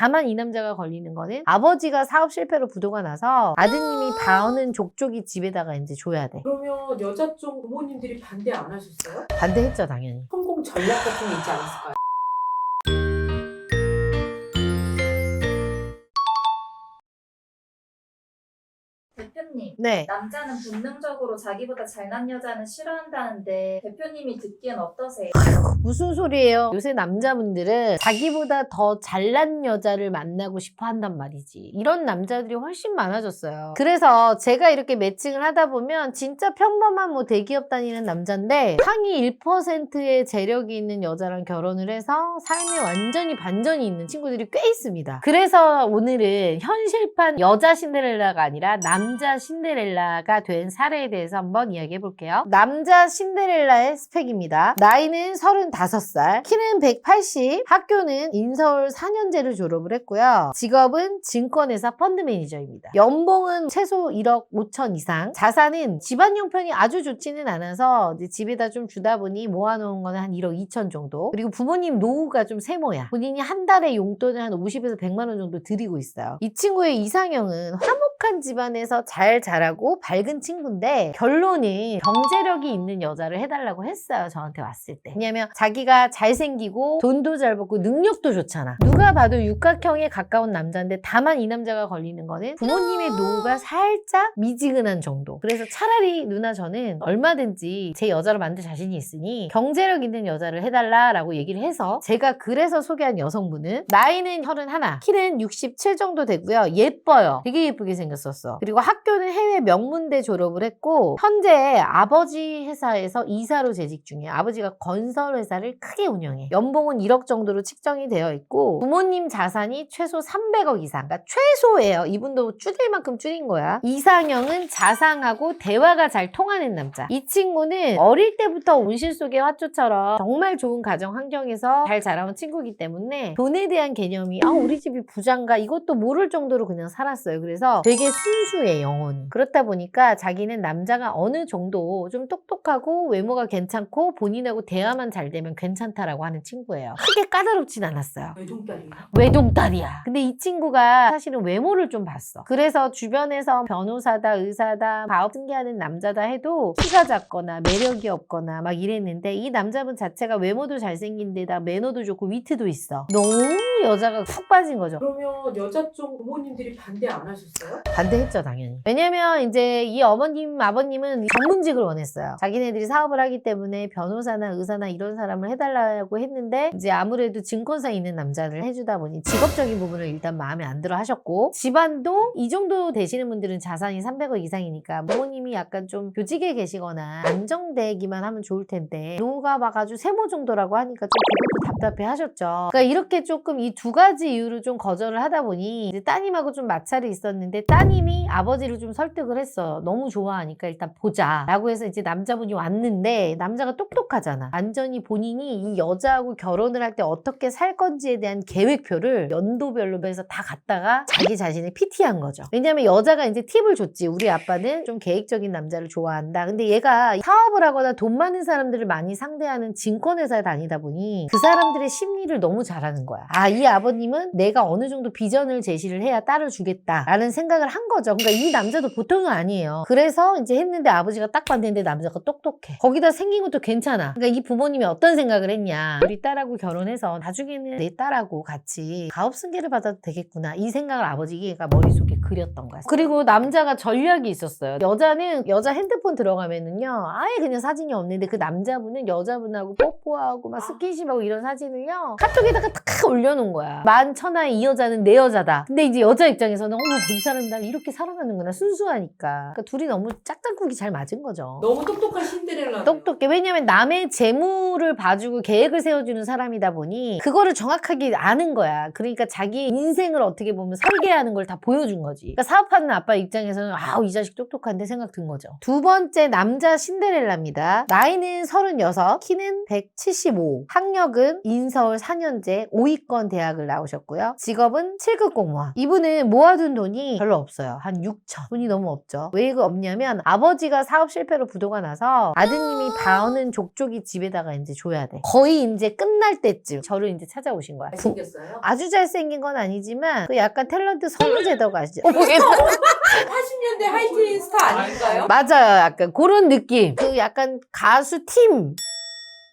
다만 이 남자가 걸리는 거는 아버지가 사업 실패로 부도가 나서 아드님이 바오는 족족이 집에다가 이제 줘야 돼. 그러면 여자 쪽 부모님들이 반대 안 하셨어요? 반대했죠, 당연히. 성공 전략 같은 게 있지 않았을까요? 대표님, 네. 남자는 본능적으로 자기보다 잘난 여자는 싫어한다는데 대표님이 듣기엔 어떠세요? 무슨 소리예요? 요새 남자분들은 자기보다 더 잘난 여자를 만나고 싶어 한단 말이지. 이런 남자들이 훨씬 많아졌어요. 그래서 제가 이렇게 매칭을 하다 보면 진짜 평범한 뭐 대기업 다니는 남자인데 상위 1%의 재력이 있는 여자랑 결혼을 해서 삶에 완전히 반전이 있는 친구들이 꽤 있습니다. 그래서 오늘은 현실판 여자 신데렐라가 아니라 남자 신데렐라가 된 사례에 대해서 한번 이야기해 볼게요. 남자 신데렐라의 스펙입니다. 나이는 35살, 키는 180, 학교는 인서울 4년제를 졸업을 했고요. 직업은 증권회사 펀드 매니저입니다. 연봉은 최소 1억 5천 이상, 자산은 집안 형편이 아주 좋지는 않아서 집에다 좀 주다 보니 모아놓은 거는 한 1억 2천 정도. 그리고 부모님 노후가 좀 세모야. 본인이 한 달에 용돈을 한 50에서 100만 원 정도 드리고 있어요. 이 친구의 이상형은 화목한 집안에서 잘 자라고 밝은 친구인데 결론은 경제력이 있는 여자를 해달라고 했어요. 저한테 왔을 때. 왜냐면 자기가 잘생기고 돈도 잘 벌고 능력도 좋잖아. 누가 봐도 육각형에 가까운 남자인데 다만 이 남자가 걸리는 거는 부모님의 노후가 살짝 미지근한 정도. 그래서 차라리 누나 저는 얼마든지 제 여자로 만들 자신이 있으니 경제력 있는 여자를 해달라라고 얘기를 해서 제가 그래서 소개한 여성분은 나이는 31, 키는 67 정도 되고요. 예뻐요. 되게 예쁘게 생겼었어. 그리고 학교 는 해외 명문대 졸업을 했고 현재 아버지 회사에서 이사로 재직 중이에요. 아버지가 건설 회사를 크게 운영해. 연봉은 1억 정도로 측정이 되어 있고 부모님 자산이 최소 300억 이상. 그러니까 최소예요. 이분도 줄일 만큼 줄인 거야. 이상형은 자상하고 대화가 잘 통하는 남자. 이 친구는 어릴 때부터 온실 속의 화초처럼 정말 좋은 가정 환경에서 잘 자라온 친구이기 때문에 돈에 대한 개념이 아 우리 집이 부장가 이것도 모를 정도로 그냥 살았어요. 그래서 되게 순수해 영혼이. 그렇다 보니까 자기는 남자가 어느 정도 좀 똑똑하고 외모가 괜찮고 본인하고 대화만 잘 되면 괜찮다라고 하는 친구예요. 크게 까다롭진 않았어요. 외동딸이에요. 외동딸이야. 근데 이 친구가 사실은 외모를 좀 봤어. 그래서 주변에서 변호사다, 의사다, 사업 승계하는 남자다 해도 키가 작거나 매력이 없거나 막 이랬는데 이 남자분 자체가 외모도 잘생긴 데다 매너도 좋고 위트도 있어. 너무 여자가 푹 빠진 거죠. 그러면 여자 쪽 부모님들이 반대 안 하셨어요? 반대했죠, 당연히. 왜냐면 이제 이 어머님, 아버님은 전문직을 원했어요. 자기네들이 사업을 하기 때문에 변호사나 의사나 이런 사람을 해달라고 했는데 이제 아무래도 증권사에 있는 남자를 해주다 보니 직업적인 부분을 일단 마음에 안 들어 하셨고 집안도 이 정도 되시는 분들은 자산이 300억 이상이니까 부모님이 약간 좀 교직에 계시거나 안정되기만 하면 좋을 텐데 노후가 막 아주 세모 정도라고 하니까 좀 답답해 하셨죠. 그러니까 이렇게 조금 이 두 가지 이유로 좀 거절을 하다 보니 따님하고 좀 마찰이 있었는데 따님이 아버지를 좀 설득을 했어. 너무 좋아하니까 일단 보자. 라고 해서 이제 남자분이 왔는데 남자가 똑똑하잖아. 완전히 본인이 이 여자하고 결혼을 할 때 어떻게 살 건지에 대한 계획표를 연도별로 해서 다 갖다가 자기 자신을 PT한 거죠. 왜냐면 여자가 이제 팁을 줬지. 우리 아빠는 좀 계획적인 남자를 좋아한다. 근데 얘가 사업을 하거나 돈 많은 사람들을 많이 상대하는 증권회사에 다니다 보니 그 사람 들의 심리를 너무 잘하는 거야. 아, 이 아버님은 내가 어느 정도 비전을 제시를 해야 딸을 주겠다라는 생각을 한 거죠. 그러니까 이 남자도 보통은 아니에요. 그래서 이제 했는데 아버지가 딱 봤는데 남자가 똑똑해. 거기다 생긴 것도 괜찮아. 그러니까 이 부모님이 어떤 생각을 했냐. 우리 딸하고 결혼해서 나중에는 내 딸하고 같이 가업 승계를 받아도 되겠구나. 이 생각을 아버지가 머릿속에 그렸던 거야. 그리고 남자가 전략이 있었어요. 여자는 여자 핸드폰 들어가면은요. 아예 그냥 사진이 없는데 그 남자분은 여자분하고 뽀뽀하고 막 스킨십하고 이런 사진을요. 카톡에다가 탁 올려놓은 거야. 만천하에 이 여자는 내 여자다. 근데 이제 여자 입장에서는 어머 이 사람 날 이렇게 사랑하는구나. 순수하니까. 그러니까 둘이 너무 짝짝꿍이 잘 맞은 거죠. 너무 똑똑한 신데렐라. 똑똑해. 왜냐면 남의 재물을 봐주고 계획을 세워주는 사람이다 보니 그거를 정확하게 아는 거야. 그러니까 자기 인생을 어떻게 보면 설계하는 걸 다 보여준 거지. 그러니까 사업하는 아빠 입장에서는 아우 이 자식 똑똑한데 생각 든 거죠. 두 번째 남자 신데렐라입니다. 나이는 36, 키는 175, 학력은 학력은 인서울 4년제 5위권 대학을 나오셨고요. 직업은 7급 공무원. 이분은 모아둔 돈이 별로 없어요. 한 6천. 돈이 너무 없죠. 왜 이거 없냐면 아버지가 사업 실패로 부도가 나서 아드님이 봐오는 족족이 집에다가 이제 줘야 돼. 거의 이제 끝날 때쯤 저를 이제 찾아오신 거야. 부- 잘생겼어요? 아주 잘생긴 건 아니지만 그 약간 탤런트 선우재덕 아시죠? 80년대 하이틴 스타 아닌가요? 맞아요. 약간 그런 느낌. 그 약간 가수 팀.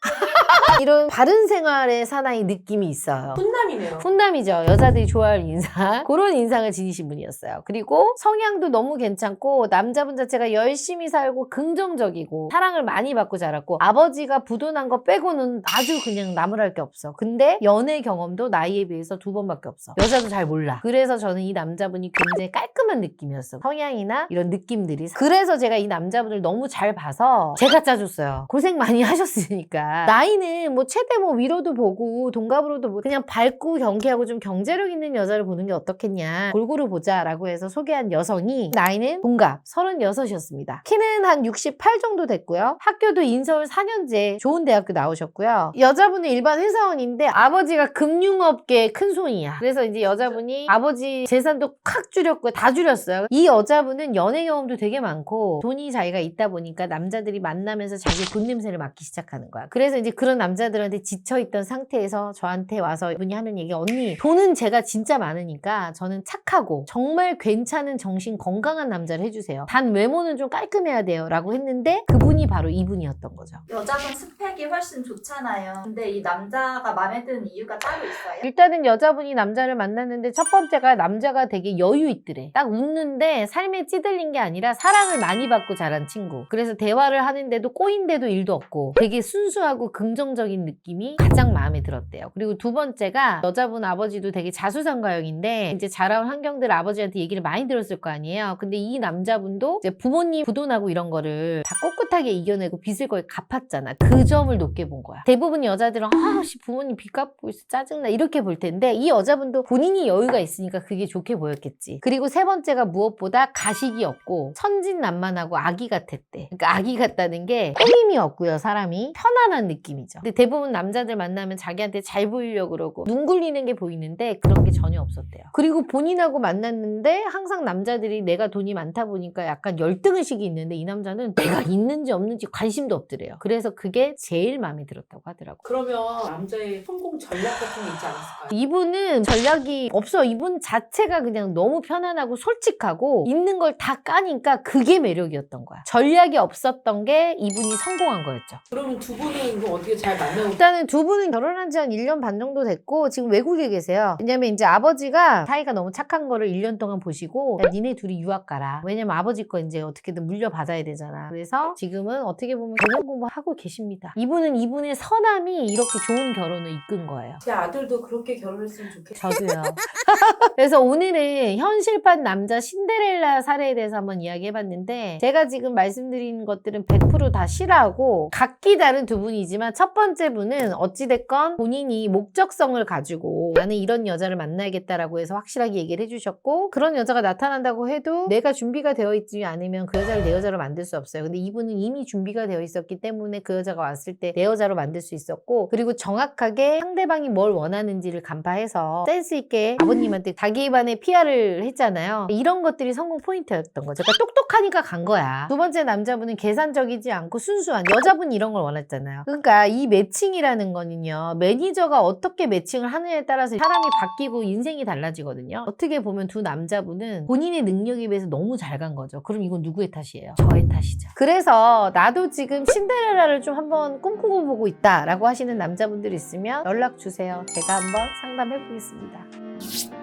이런 바른 생활의 사나이 느낌이 있어요. 훈남이네요. 훈남이죠. 여자들이 좋아할 인상. 그런 인상을 지니신 분이었어요. 그리고 성향도 너무 괜찮고 남자분 자체가 열심히 살고 긍정적이고 사랑을 많이 받고 자랐고 아버지가 부도난 거 빼고는 아주 그냥 나무랄 게 없어. 근데 연애 경험도 나이에 비해서 두 번밖에 없어. 여자도 잘 몰라. 그래서 저는 이 남자분이 굉장히 깔끔한 느낌이었어. 성향이나 이런 느낌들이. 그래서 제가 이 남자분을 너무 잘 봐서 제가 짜줬어요. 고생 많이 하셨으니까. 나이는 뭐 최대 뭐 위로도 보고 동갑으로도 뭐 그냥 밝고 경쾌하고 좀 경제력 있는 여자를 보는 게 어떻겠냐. 골고루 보자라고 해서 소개한 여성이 나이는 동갑 36이었습니다. 키는 한 68 정도 됐고요. 학교도 인서울 4년제 좋은 대학교 나오셨고요. 여자분은 일반 회사원인데 아버지가 금융업계 큰 손이야. 그래서 이제 여자분이 아버지 재산도 확 줄였고 다 줄였어요. 이 여자분은 연애 경험도 되게 많고 돈이 자기가 있다 보니까 남자들이 만나면서 자기 돈 냄새를 맡기 시작하는 거야. 그래서 이제 그런 남자들한테 지쳐있던 상태에서 저한테 와서 이분이 하는 얘기 언니 돈은 제가 진짜 많으니까 저는 착하고 정말 괜찮은 정신 건강한 남자를 해주세요. 단 외모는 좀 깔끔해야 돼요. 라고 했는데 그분이 바로 이분이었던 거죠. 여자분 스펙이 훨씬 좋잖아요. 근데 이 남자가 마음에 드는 이유가 따로 있어요? 일단은 여자분이 남자를 만났는데 첫 번째가 남자가 되게 여유 있더래. 딱 웃는데 삶에 찌들린 게 아니라 사랑을 많이 받고 자란 친구. 그래서 대화를 하는데도 꼬인데도 일도 없고 되게 순수 하고 긍정적인 느낌이 가장 마음에 들었대요. 그리고 두 번째가 여자분 아버지도 되게 자수성가형인데 이제 자라온 환경들 아버지한테 얘기를 많이 들었을 거 아니에요. 근데 이 남자분도 이제 부모님 부도나고 이런 거를 다 꼿꼿하게 이겨내고 빚을 거의 갚았잖아. 그 점을 높게 본 거야. 대부분 여자들은 아씨 부모님 빚 갚고 있어 짜증나 이렇게 볼 텐데 이 여자분도 본인이 여유가 있으니까 그게 좋게 보였겠지. 그리고 세 번째가 무엇보다 가식이 없고 천진난만하고 아기 같았대. 그러니까 아기 같다는 게 꾸밈이 없고요 사람이 편안한 느낌이죠. 근데 대부분 남자들 만나면 자기한테 잘 보이려고 그러고 눈 굴리는 게 보이는데 그런 게 전혀 없었대요. 그리고 본인하고 만났는데 항상 남자들이 내가 돈이 많다 보니까 약간 열등의식이 있는데 이 남자는 내가 있는지 없는지 관심도 없더래요. 그래서 그게 제일 마음에 들었다고 하더라고. 그러면 남자의 성공 전략 같은 게 있지 않았을까요? 이분은 전략이 없어. 이분 자체가 그냥 너무 편안하고 솔직하고 있는 걸 다 까니까 그게 매력이었던 거야. 전략이 없었던 게 이분이 성공한 거였죠. 그러면 두 분은 그럼 어떻게 잘 만나고 일단은 두 분은 결혼한 지 한 1년 반 정도 됐고 지금 외국에 계세요. 왜냐면 이제 아버지가 사이가 너무 착한 거를 1년 동안 보시고 야, 니네 둘이 유학 가라. 왜냐면 아버지 거 이제 어떻게든 물려받아야 되잖아. 그래서 지금은 어떻게 보면 결혼 공부하고 계십니다. 이분은 이분의 선함이 이렇게 좋은 결혼을 이끈 거예요. 제 아들도 그렇게 결혼했으면 좋겠어요. 저도요. 그래서 오늘은 현실판 남자 신데렐라 사례에 대해서 한번 이야기해봤는데 제가 지금 말씀드린 것들은 100%다 실화고 각기 다른 두 분이 지만 첫 번째 분은 어찌됐건 본인이 목적성을 가지고 나는 이런 여자를 만나야겠다라고 해서 확실하게 얘기를 해주셨고 그런 여자가 나타난다고 해도 내가 준비가 되어 있지 않으면 그 여자를 내 여자로 만들 수 없어요. 근데 이분은 이미 준비가 되어 있었기 때문에 그 여자가 왔을 때 내 여자로 만들 수 있었고 그리고 정확하게 상대방이 뭘 원하는지를 간파해서 센스 있게 아버님한테 자기 입안에 PR을 했잖아요. 이런 것들이 성공 포인트였던 거죠. 그러니까 똑똑하니까 간 거야. 두 번째 남자분은 계산적이지 않고 순수한 여자분 이런 걸 원했잖아요. 그러니까 이 매칭이라는 거는요. 매니저가 어떻게 매칭을 하느냐에 따라서 사람이 바뀌고 인생이 달라지거든요. 어떻게 보면 두 남자분은 본인의 능력에 비해서 너무 잘 간 거죠. 그럼 이건 누구의 탓이에요? 저의 탓이죠. 그래서 나도 지금 신데렐라를 좀 한번 꿈꾸고 보고 있다라고 하시는 남자분들 있으면 연락 주세요. 제가 한번 상담해 보겠습니다.